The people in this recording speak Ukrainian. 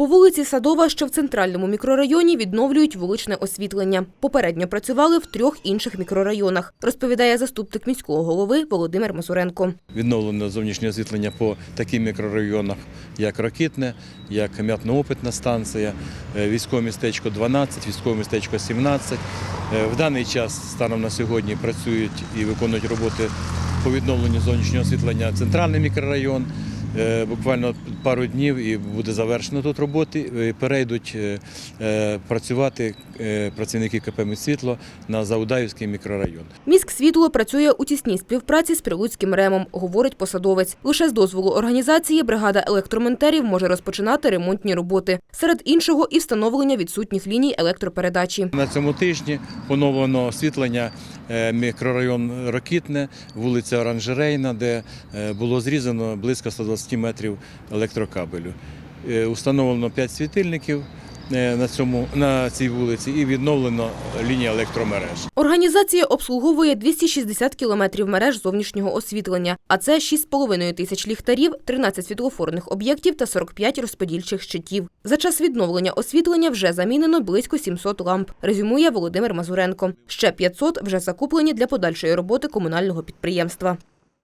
По вулиці Садова, що в центральному мікрорайоні, відновлюють вуличне освітлення. Попередньо працювали в трьох інших мікрорайонах, розповідає заступник міського голови Володимир Мазуренко. Відновлено зовнішнє освітлення по таким мікрорайонах, як Ракитне, як м'ятно-опитна станція, е, військове містечко 12, військове містечко 17. Е, В даний час станом на сьогодні працюють і виконують роботи по відновленню зовнішнього освітлення центральний мікрорайон. Е, Буквально пару днів і буде завершено тут роботи. Е, Перейдуть е, працювати працівники КП «Міськсвітло» на Заудаївський мікрорайон. Міськсвітло працює у тісній співпраці з Прилуцьким ремом, говорить посадовець. Лише з дозволу організації бригада електромонтерів може розпочинати ремонтні роботи. Серед іншого і встановлення відсутніх ліній електропередачі. На цьому тижні поновлено освітлення мікрорайон Рокітне, вулиця Оранжерейна, де було зрізано близько 120 метрів електрокабелю. Е, Установлено 5 світильників е, на, цьому, на цій вулиці і відновлено лінія електромереж. Організація обслуговує 260 кілометрів мереж зовнішнього освітлення, а це 6,5 тисяч ліхтарів, 13 світлофорних об'єктів та 45 розподільчих щитів. За час відновлення освітлення вже замінено близько 700 ламп, резюмує Володимир Мазуренко. Ще 500 вже закуплені для подальшої роботи комунального підприємства.